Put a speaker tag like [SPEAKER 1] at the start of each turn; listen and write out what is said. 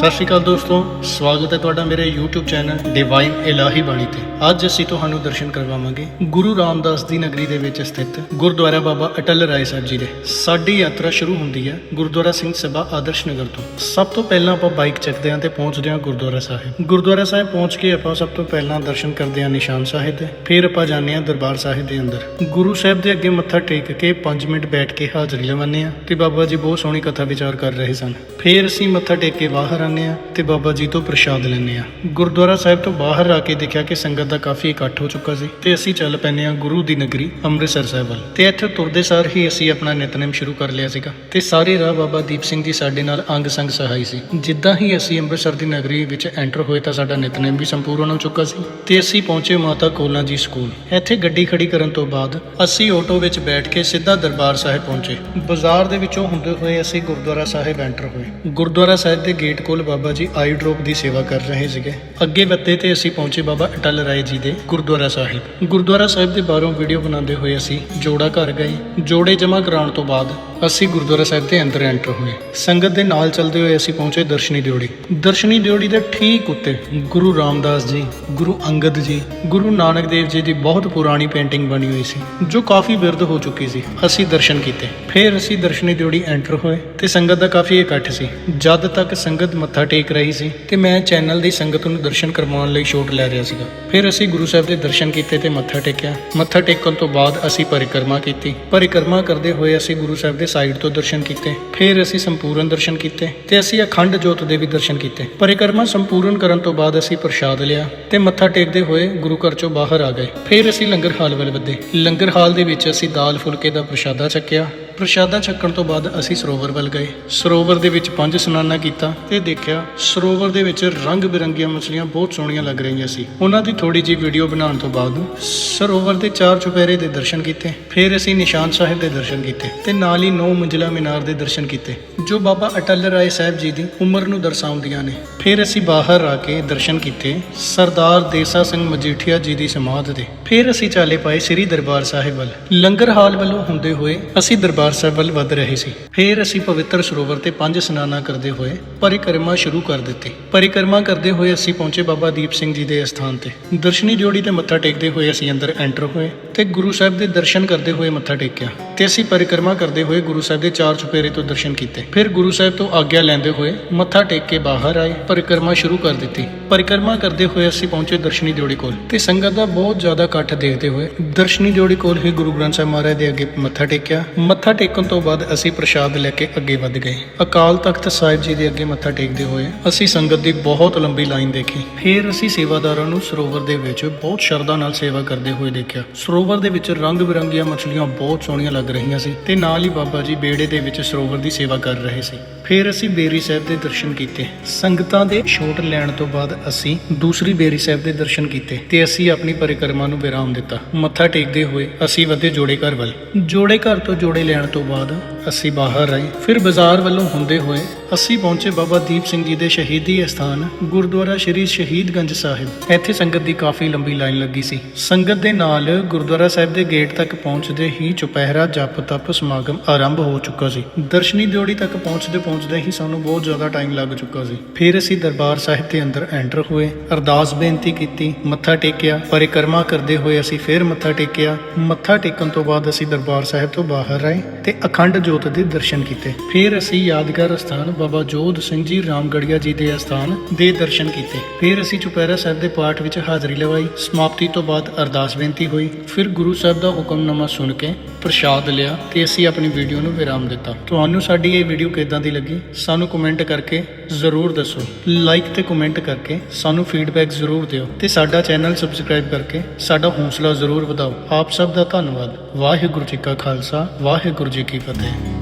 [SPEAKER 1] ਸਤਿ ਸ਼੍ਰੀ ਅਕਾਲ ਦੋਸਤੋ, ਸਵਾਗਤ ਹੈ ਤੁਹਾਡਾ ਮੇਰੇ YouTube ਚੈਨਲ ਡਿਵਾਈਨ ਇਲਾਹੀ ਬਾਣੀ ਤੇ। ਅੱਜ ਅਸੀਂ ਤੁਹਾਨੂੰ ਦਰਸ਼ਨ ਕਰਵਾਵਾਂਗੇ ਗੁਰੂ ਰਾਮਦਾਸ ਦੀ ਨਗਰੀ ਦੇ ਵਿੱਚ ਸਥਿਤ ਗੁਰਦੁਆਰਾ ਬਾਬਾ ਅਟਲ ਰਾਏ ਸਾਹਿਬ ਜੀ ਦੇ। ਸਾਡੀ ਯਾਤਰਾ ਸ਼ੁਰੂ ਹੁੰਦੀ ਹੈ ਗੁਰਦੁਆਰਾ ਸਿੰਘ ਸਭਾ ਆਦਰਸ਼ ਨਗਰ ਤੋਂ। ਸਭ ਤੋਂ ਪਹਿਲਾਂ ਆਪਾਂ ਬਾਈਕ ਚੱਕਦੇ ਹਾਂ ਤੇ ਪਹੁੰਚਦੇ ਹਾਂ ਗੁਰਦੁਆਰਾ ਸਾਹਿਬ। ਗੁਰਦੁਆਰਾ ਸਾਹਿਬ ਪਹੁੰਚ ਕੇ ਆਪਾਂ ਸਭ ਤੋਂ ਪਹਿਲਾਂ ਦਰਸ਼ਨ ਕਰਦੇ ਹਾਂ ਨਿਸ਼ਾਨ ਸਾਹਿਬ ਦੇ, ਫਿਰ ਆਪਾਂ ਜਾਂਦੇ ਹਾਂ ਦਰਬਾਰ ਸਾਹਿਬ ਦੇ ਅੰਦਰ। ਗੁਰੂ ਸਾਹਿਬ ਦੇ ਅੱਗੇ ਮੱਥਾ ਟੇਕ ਕੇ 5 ਮਿੰਟ ਬੈਠ ਕੇ ਹਾਜ਼ਰੀ ਲਵਾਉਂਦੇ ਹਾਂ ਤੇ ਬਾਬਾ ਜੀ ਬਹੁਤ ਸੋਹਣੀ ਕਥਾ ਵਿਚਾਰ ਕਰ ਰਹੇ ਸਨ। ਫਿਰ ਅਸੀਂ ਮੱਥਾ ਟੇਕ ਕੇ ਬਾਹਰ ਆਉਂਦੇ ਹਾਂ ਤੇ ਬਾਬਾ ਜੀ ਤੋਂ ਪ੍ਰਸ਼ਾਦ ਲੈਂਦੇ ਹਾਂ। ਗੁਰਦੁਆਰਾ ਸਾਹਿਬ ਤੋਂ ਬਾਹਰ ਆ ਕੇ ਦੇਖਿਆ ਕਿ ਸੰਗਤ ਦਾ ਕਾਫੀ ਇਕੱਠ ਹੋ ਚੁੱਕਾ ਸੀ ਤੇ ਅਸੀਂ ਚੱਲ ਪੈਂਦੇ ਹਾਂ ਗੁਰੂ ਦੀ ਨਗਰੀ ਅੰਮ੍ਰਿਤਸਰ ਸਾਹਿਬ ਵੱਲ। ਤੇ ਇੱਥੇ ਤੁਰਦੇ ਸਾਰ ਹੀ ਅਸੀਂ ਆਪਣਾ ਨਿਤਨੇਮ ਸ਼ੁਰੂ ਕਰ ਲਿਆ ਸੀਗਾ ਤੇ ਸਾਰੇ ਰਾਹ ਬਾਬਾ ਦੀਪ ਸਿੰਘ ਜੀ ਸਾਡੇ ਨਾਲ ਅੰਗ ਸੰਗ ਸਹਾਈ ਸੀ। ਜਿੱਦਾਂ ਹੀ ਅਸੀਂ ਅੰਮ੍ਰਿਤਸਰ ਦੀ ਨਗਰੀ ਵਿੱਚ ਐਂਟਰ ਹੋਏ ਤਾਂ ਸਾਡਾ ਨਿਤਨੇਮ ਵੀ ਸੰਪੂਰਨ ਹੋ ਚੁੱਕਾ ਸੀ ਤੇ ਅਸੀਂ ਪਹੁੰਚੇ ਮਾਤਾ ਕੋਲਾਂ ਜੀ ਸਕੂਲ। ਇੱਥੇ ਗੱਡੀ ਖੜੀ ਕਰਨ ਤੋਂ ਬਾਅਦ ਅਸੀਂ ਆਟੋ ਵਿੱਚ ਬੈਠ ਕੇ ਸਿੱਧਾ ਦਰਬਾਰ ਸਾਹਿਬ ਪਹੁੰਚੇ। ਬਾਜ਼ਾਰ ਦੇ ਵਿੱਚੋਂ ਹੁੰਦੇ ਹੋਏ ਅਸੀਂ ਗੁਰਦੁਆਰਾ ਸਾਹਿਬ ਐਂਟਰ ਹੋਏ। ਗੁਰਦੁਆਰਾ ਸਾਹਿਬ ਦੇ ਗੇਟ ਕੋਲ ਬਾਬਾ ਜੀ ਆਈ ਡ੍ਰੌਪ ਦੀ ਸੇਵਾ ਕਰ ਰਹੇ ਸੀਗੇ। ਅੱਗੇ ਵੱਤੇ ਤੇ ਅਸੀਂ ਪਹੁੰਚੇ ਬਾਬਾ ਅਟਲ ਰਾਏ ਜੀ ਦੇ ਗੁਰਦੁਆਰਾ ਸਾਹਿਬ। ਗੁਰਦੁਆਰਾ ਸਾਹਿਬ ਦੇ ਬਾਹਰੋਂ ਵੀਡੀਓ ਬਣਾਉਂਦੇ ਹੋਏ ਅਸੀਂ ਜੋੜਾ ਘਰ ਗਏ। ਜੋੜੇ ਜਮ੍ਹਾਂ ਕਰਾਉਣ ਤੋਂ ਬਾਅਦ ਅਸੀਂ ਗੁਰਦੁਆਰਾ ਸਾਹਿਬ ਦੇ ਅੰਦਰ ਐਂਟਰ ਹੋਏ। ਸੰਗਤ ਦੇ ਨਾਲ ਚੱਲਦੇ ਹੋਏ ਅਸੀਂ ਪਹੁੰਚੇ ਦਰਸ਼ਨੀ ਦਿਓੜੀ। ਦਰਸ਼ਨੀ ਦਿਓੜੀ ਦੇ ਠੀਕ ਉੱਤੇ ਗੁਰੂ ਰਾਮਦਾਸ ਜੀ, ਗੁਰੂ ਅੰਗਦ ਜੀ, ਗੁਰੂ ਨਾਨਕ ਦੇਵ ਜੀ ਦੀ ਬਹੁਤ ਪੁਰਾਣੀ ਪੇਂਟਿੰਗ ਬਣੀ ਹੋਈ ਸੀ, ਜੋ ਕਾਫੀ ਬਿਰਧ ਹੋ ਚੁੱਕੀ ਸੀ। ਅਸੀਂ ਦਰਸ਼ਨ ਕੀਤੇ। ਫਿਰ ਅਸੀਂ ਦਰਸ਼ਨੀ ਦਿਓੜੀ ਐਂਟਰ ਹੋਏ ਤੇ ਸੰਗਤ ਦਾ ਕਾਫੀ ਇਕੱਠ ਸੀ। ਜਦ ਤੱਕ ਸੰਗਤ ਮੱਥਾ ਟੇਕ ਰਹੀ ਸੀ ਤੇ ਮੈਂ ਚੈਨਲ ਦੀ ਸੰਗਤ ਨੂੰ ਦਰਸ਼ਨ ਕਰਵਾਉਣ ਲਈ ਸ਼ੂਟ ਲੈ ਰਿਹਾ ਸੀਗਾ। ਫਿਰ ਅਸੀਂ ਗੁਰੂ ਸਾਹਿਬ ਦੇ ਦਰਸ਼ਨ ਕੀਤੇ ਤੇ ਮੱਥਾ ਟੇਕਿਆ। ਮੱਥਾ ਟੇਕਣ ਤੋਂ ਬਾਅਦ ਅਸੀਂ ਪਰਿਕਰਮਾ ਕੀਤੀ। ਪਰਿਕਰਮਾ ਕਰਦੇ ਹੋਏ ਅਸੀਂ ਗੁਰੂ ਸਾਹਿਬ ਦੇ ਸਾਈਡ ਤੋਂ ਦਰਸ਼ਨ ਕੀਤੇ, ਫਿਰ ਅਸੀਂ ਸੰਪੂਰਨ ਦਰਸ਼ਨ ਕੀਤੇ ਤੇ ਅਸੀਂ ਅਖੰਡ ਜੋਤ ਦੇ ਵੀ ਦਰਸ਼ਨ ਕੀਤੇ। ਪਰਿਕਰਮਾ ਸੰਪੂਰਨ ਕਰਨ ਤੋਂ ਬਾਅਦ ਅਸੀਂ ਪ੍ਰਸ਼ਾਦ ਲਿਆ ਤੇ ਮੱਥਾ ਟੇਕਦੇ ਹੋਏ ਗੁਰੂ ਘਰ ਚੋਂ ਬਾਹਰ ਆ ਗਏ। ਫਿਰ ਅਸੀਂ ਲੰਗਰ ਹਾਲ ਵੱਲ ਵਧੇ। ਲੰਗਰ ਹਾਲ ਦੇ ਵਿੱਚ ਅਸੀਂ ਦਾਲ ਫੁਲਕੇ ਦਾ ਪ੍ਰਸ਼ਾਦਾ ਚੱਕਿਆ ਪ੍ਰਸ਼ਾਦਾ ਛਕਣ ਤੋਂ ਬਾਅਦ ਅਸੀਂ ਸਰੋਵਰ ਵੱਲ ਗਏ। ਸਰੋਵਰ ਦੇ ਵਿੱਚ ਪੰਜ ਇਸ਼ਨਾਨਾ ਕੀਤਾ ਤੇ ਦੇਖਿਆ ਸਰੋਵਰ ਦੇ ਵਿੱਚ ਰੰਗ ਬਿਰੰਗੀਆਂ ਮੱਛਲੀਆਂ ਬਹੁਤ ਸੋਹਣੀਆਂ ਲੱਗ ਰਹੀਆਂ ਸੀ। ਉਹਨਾਂ ਦੀ ਥੋੜੀ ਜਿਹੀ ਵੀਡੀਓ ਬਣਾਉਣ ਤੋਂ ਬਾਅਦ ਸਰੋਵਰ ਦੇ ਚਾਰ ਚੁਪਹਿਰੇ ਦੇ ਦਰਸ਼ਨ ਕੀਤੇ। ਫਿਰ ਅਸੀਂ ਨਿਸ਼ਾਨ ਸਾਹਿਬ ਦੇ ਦਰਸ਼ਨ ਕੀਤੇ ਤੇ ਨਾਲ ਹੀ ਨੌ ਮੰਜ਼ਿਲਾ ਮੀਨਾਰ ਦੇ ਦਰਸ਼ਨ ਕੀਤੇ, ਜੋ ਬਾਬਾ ਅਟਲ ਰਾਏ ਸਾਹਿਬ ਜੀ ਦੀ ਉਮਰ ਨੂੰ ਦਰਸਾਉਂਦੀਆਂ ਨੇ। ਫਿਰ ਅਸੀਂ ਬਾਹਰ ਆ ਕੇ ਦਰਸ਼ਨ ਕੀਤੇ ਸਰਦਾਰ ਦੇਸਾ ਸਿੰਘ ਮਜੀਠੀਆ ਜੀ ਦੀ ਸਮਾਧ ਦੇ ਫਿਰ ਅਸੀਂ ਚਾਲੇ ਪਾਏ ਸ੍ਰੀ ਦਰਬਾਰ ਸਾਹਿਬ ਵੱਲ। ਲੰਗਰ ਹਾਲ ਵੱਲੋਂ ਹੁੰਦੇ ਹੋਏ ਅਸੀਂ ਦਰਬਾਰ ਸਾਹਿਬ ਵੱਲ ਵੱਧ ਰਹੇ ਸੀ। ਫਿਰ ਅਸੀਂ ਪਵਿੱਤਰ ਸਰੋਵਰ ਤੇ ਪੰਜ ਇਸ਼ਨਾਨਾਂ ਕਰਦੇ ਹੋਏ ਪਰਿਕਰਮਾ ਸ਼ੁਰੂ ਕਰ ਦਿੱਤੀ। ਪਰਿਕਰਮਾ ਕਰਦੇ ਹੋਏ ਅਸੀਂ ਪਹੁੰਚੇ ਬਾਬਾ ਦੀਪ ਸਿੰਘ ਜੀ ਦੇ ਅਸਥਾਨ ਤੇ। ਦਰਸ਼ਨੀ ਜੋੜੀ ਤੇ ਮੱਥਾ ਟੇਕਦੇ ਹੋਏ ਅਸੀਂ ਅੰਦਰ ਐਂਟਰ ਹੋਏ ਤੇ ਗੁਰੂ ਸਾਹਿਬ ਦੇ ਦਰਸ਼ਨ ਕਰਦੇ ਹੋਏ ਮੱਥਾ ਟੇਕਿਆ ਤੇ ਅਸੀਂ ਪਰਿਕਰਮਾ ਕਰਦੇ ਹੋਏ ਗੁਰੂ ਸਾਹਿਬ ਦੇ ਚਾਰ ਚੁਪੇਰੇ ਤੋਂ ਦਰਸ਼ਨ ਕੀਤੇ। ਫਿਰ ਗੁਰੂ ਸਾਹਿਬ ਤੋਂ ਆਗਿਆ ਲੈਂਦੇ ਹੋਏ ਮੱਥਾ ਟੇਕ ਕੇ ਬਾਹਰ ਆਏ, ਪਰਿਕਰਮਾ ਸ਼ੁਰੂ ਕਰ ਦਿੱਤੀ। ਪਰਿਕਰਮਾ ਕਰਦੇ ਹੋਏ ਅਸੀਂ ਪਹੁੰਚੇ ਦਰਸ਼ਨੀ ਜੋੜੀ ਕੋਲ ਤੇ ਸੰਗਤ ਦਾ ਬਹੁਤ ਜ਼ਿਆਦਾ ਇਕੱਠ ਦੇਖਦੇ ਹੋਏ ਦਰਸ਼ਨੀ ਜੋੜੀ ਕੋਲ ਹੀ ਗੁਰੂ ਗ੍ਰੰਥ ਸਾਹਿਬ ਮਹਾਰਾਜ ਦੇ ਅੱਗੇ ਮੱਥਾ ਟੇਕਿਆ। ਮੱਥਾ ਟੇਕਣ ਤੋਂ ਬਾਅਦ ਅਸੀਂ ਪ੍ਰਸ਼ਾਦ ਲੈ ਕੇ ਅੱਗੇ ਵੱਧ ਗਏ। ਅਕਾਲ ਤਖਤ ਸਾਹਿਬ ਜੀ ਦੇ ਅੱਗੇ ਮੱਥਾ ਟੇਕਦੇ ਹੋਏ ਅਸੀਂ ਸੰਗਤ ਦੀ ਬਹੁਤ ਲੰਬੀ ਲਾਈਨ ਦੇਖੀ। ਫਿਰ ਅਸੀਂ ਸੇਵਾਦਾਰਾਂ ਨੂੰ ਸਰੋਵਰ ਦੇ ਵਿੱਚ ਬਹੁਤ ਸ਼ਰਧਾ ਨਾਲ ਸੇਵਾ ਕਰਦੇ ਹੋਏ ਦੇਖਿਆ। ਸਰੋਵਰ ਦੇ ਵਿੱਚ ਰੰਗ ਬਿਰੰਗੀਆਂ ਮੱਛਲੀਆਂ ਬਹੁਤ ਸੋਹਣੀਆਂ ਲੱਗ ਰਹੀਆਂ ਸੀ ਤੇ ਨਾਲ ਹੀ ਬਾਬਾ ਜੀ ਬੇੜੇ ਦੇ ਵਿੱਚ ਸਰੋਵਰ ਦੀ ਸੇਵਾ ਕਰ ਰਹੇ ਸੀ। ਫਿਰ ਅਸੀਂ ਬੇਰੀ ਸਾਹਿਬ ਦੇ ਦਰਸ਼ਨ ਕੀਤੇ। ਸੰਗਤਾਂ ਦੇ ਛੋਟ ਲੈਣ ਤੋਂ ਬਾਅਦ ਅਸੀਂ ਦੂਸਰੀ ਬੇਰੀ ਸਾਹਿਬ ਦੇ ਦਰਸ਼ਨ ਕੀਤੇ ਤੇ ਅਸੀਂ ਆਪਣੀ ਪਰਿਕਰਮਾ ਨੂੰ ਵਿਰਾਮ ਦਿੱਤਾ। ਮੱਥਾ ਟੇਕਦੇ ਹੋਏ ਅਸੀਂ ਵਧੇ ਜੋੜੇ ਘਰ ਵੱਲ। ਜੋੜੇ ਘਰ ਤੋਂ ਜੋੜੇ ਲੈਣ ਤੋਂ ਬਾਅਦ ਅਸੀਂ ਬਾਹਰ ਆਏ। ਫਿਰ ਬਾਜ਼ਾਰ ਵੱਲੋਂ ਹੁੰਦੇ ਹੋਏ ਅਸੀਂ ਪਹੁੰਚੇ ਬਾਬਾ ਦੀਪ ਸਿੰਘ ਜੀ ਦੇ ਸ਼ਹੀਦੀ ਅਸਥਾਨ ਗੁਰਦੁਆਰਾ ਸ਼੍ਰੀ ਸ਼ਹੀਦਗੰਜ ਸਾਹਿਬ। ਇੱਥੇ ਸੰਗਤ ਦੀ ਕਾਫੀ ਲੰਬੀ ਲਾਈਨ ਲੱਗੀ ਸੀ। ਸੰਗਤ ਦੇ ਨਾਲ ਗੁਰਦੁਆਰਾ ਸਾਹਿਬ ਦੇ ਗੇਟ ਤੱਕ ਪਹੁੰਚਦੇ ਹੀ ਚੁਪਹਿਰਾ ਜਪ ਤਪ ਸਮਾਗਮ ਆਰੰਭ ਹੋ ਚੁੱਕਾ ਸੀ। ਦਰਸ਼ਨੀ ਦਿਓੜੀ ਤੱਕ ਪਹੁੰਚਦੇ ਪਹੁੰਚਦੇ ਹੀ ਸਾਨੂੰ ਬਹੁਤ ਜ਼ਿਆਦਾ ਟਾਈਮ ਲੱਗ ਚੁੱਕਾ ਸੀ। ਫਿਰ ਅਸੀਂ ਦਰਬਾਰ ਸਾਹਿਬ ਦੇ ਅੰਦਰ ਐਂਟਰ ਹੋਏ, ਅਰਦਾਸ ਬੇਨਤੀ ਕੀਤੀ, ਮੱਥਾ ਟੇਕਿਆ, ਪਰਿਕਰਮਾ ਕਰਦੇ ਹੋਏ ਅਸੀਂ ਫਿਰ ਮੱਥਾ ਟੇਕਿਆ। ਮੱਥਾ ਟੇਕਣ ਤੋਂ ਬਾਅਦ ਅਸੀਂ ਦਰਬਾਰ ਸਾਹਿਬ ਤੋਂ ਬਾਹਰ ਆਏ ਤੇ ਅਖੰਡ ਜੋਤ ਦੇ ਦਰਸ਼ਨ ਕੀਤੇ। ਫਿਰ ਅਸੀਂ ਯਾਦਗਾਰ ਸਥਾਨ ਬਾਬਾ ਜੋਧ ਸਿੰਘ ਜੀ ਰਾਮਗੜੀਆ ਜੀ ਦੇ ਅਸਥਾਨ ਦੇ ਦਰਸ਼ਨ ਕੀਤੇ। ਫਿਰ ਅਸੀਂ ਚੁਪਹਿਰਾ ਸਾਹਿਬ ਦੇ ਪਾਠ ਵਿੱਚ ਹਾਜ਼ਰੀ ਲਵਾਈ। ਸਮਾਪਤੀ ਤੋਂ ਬਾਅਦ ਅਰਦਾਸ ਬੇਨਤੀ ਹੋਈ। ਫਿਰ ਗੁਰੂ ਸਾਹਿਬ ਦਾ ਹੁਕਮਨਾਮਾ ਸੁਣ ਕੇ ਪ੍ਰਸ਼ਾਦ ਲਿਆ ਤੇ ਅਸੀਂ ਆਪਣੀ ਵੀਡੀਓ ਨੂੰ ਵਿਰਾਮ ਦਿੱਤਾ। ਤੁਹਾਨੂੰ ਸਾਡੀ ਇਹ ਵੀਡੀਓ ਕਿੱਦਾਂ ਦੀ ਲੱਗੀ? ਸਾਨੂੰ ਕਮੈਂਟ ਕਰਕੇ ਜ਼ਰੂਰ ਦੱਸੋ। ਲਾਈਕ ਤੇ ਕਮੈਂਟ ਕਰਕੇ ਸਾਨੂੰ ਫੀਡਬੈਕ ਜ਼ਰੂਰ ਦਿਓ ਤੇ ਸਾਡਾ ਚੈਨਲ ਸਬਸਕ੍ਰਾਈਬ ਕਰਕੇ ਸਾਡਾ ਹੌਸਲਾ ਜ਼ਰੂਰ ਵਧਾਓ। ਆਪ ਸਭ ਦਾ ਧੰਨਵਾਦ। ਵਾਹਿਗੁਰੂ ਜੀ ਕਾ ਖਾਲਸਾ, ਵਾਹਿਗੁਰੂ ਜੀ ਕੀ ਫਤਿਹ।